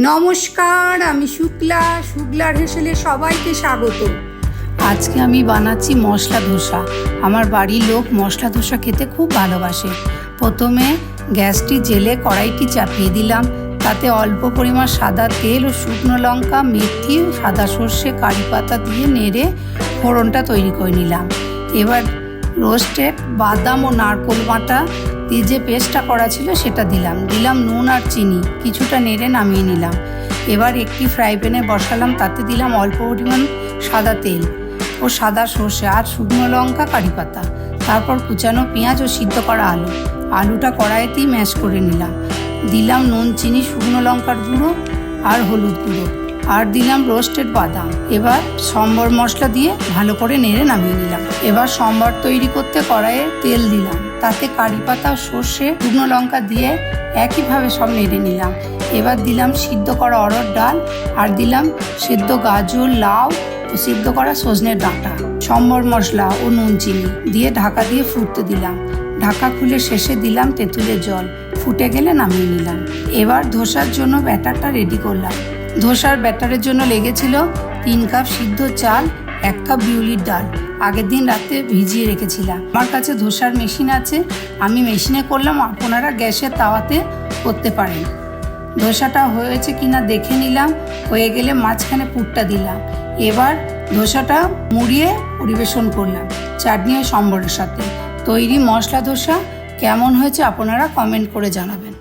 নমস্কার, আমি শুক্লা। শুক্লার হেসেলে সবাইকে স্বাগত। আজকে আমি বানাচ্ছি মশলা ধোসা। আমার বাড়ির লোক মশলা ধোসা খেতে খুব ভালোবাসে। প্রথমে গ্যাসটি জেলে কড়াইটি চাপিয়ে দিলাম। তাতে অল্প পরিমাণ সাদা তেল ও শুকনো লঙ্কা, মেথি, সাদা সর্ষে, কারি পাতা দিয়ে নেড়ে ফোড়নটা তৈরি করে নিলাম। এবার রোস্টেড বাদাম ও নারকোল বাটা দিয়ে যে পেস্টটা করা ছিল সেটা দিলাম। দিলাম নুন আর চিনি, কিছুটা নেড়ে নামিয়ে নিলাম। এবার একটি ফ্রাই প্যানে বসালাম, তাতে দিলাম অল্প পরিমাণ সাদা তেল ও সাদা সর্ষে আর শুকনো লঙ্কা কারি পাতা। তারপর কুচানো পেঁয়াজ ও সিদ্ধ করা আলু। আলুটা কড়াইতেই ম্যাশ করে নিলাম। দিলাম নুন, চিনি, শুকনো লঙ্কার গুঁড়ো আর হলুদ গুঁড়ো। আর দিলাম রোস্টেড বাদাম। এবার সম্বর মশলা দিয়ে ভালো করে নেড়ে নামিয়ে নিলাম। এবার সম্বর তৈরি করতে কড়াইয়ে তেল দিলাম। তাতে কারি পাতা, সর্ষে, শুকনো লঙ্কা দিয়ে একইভাবে সব নেড়ে নিলাম। এবার দিলাম সিদ্ধ করা অরড় ডাল আর দিলাম সিদ্ধ গাজর, লাউ ও সিদ্ধ করা সজনের ডাঁটা। সম্বর মশলা ও নুন চিনি দিয়ে ঢাকা দিয়ে ফুটতে দিলাম। ঢাকা খুলে শেষে দিলাম তেঁতুলের জল। ফুটে গেলে নামিয়ে নিলাম। এবার ধোসার জন্য ব্যাটারটা রেডি করলাম। ধোসার ব্যাটারের জন্য লেগেছিল তিন কাপ সিদ্ধ চাল, এক কাপ বিউলির ডাল। আগের দিন রাতে ভিজিয়ে রেখেছিলাম। আমার কাছে ধোসার মেশিন আছে, আমি মেশিনে করলাম, আপনারা গ্যাসের তাওয়াতে করতে পারেন। ধোসাটা হয়েছে কিনা দেখে নিলাম, হয়ে গেলে মাঝখানে পুরটা দিলাম। এবার ধোসাটা মুড়িয়ে পরিবেশন করলাম, চাটনি ও সম্বরের সাথে। তৈরি মশলা ধোসা কেমন হয়েছে আপনারা কমেন্ট করে জানাবেন।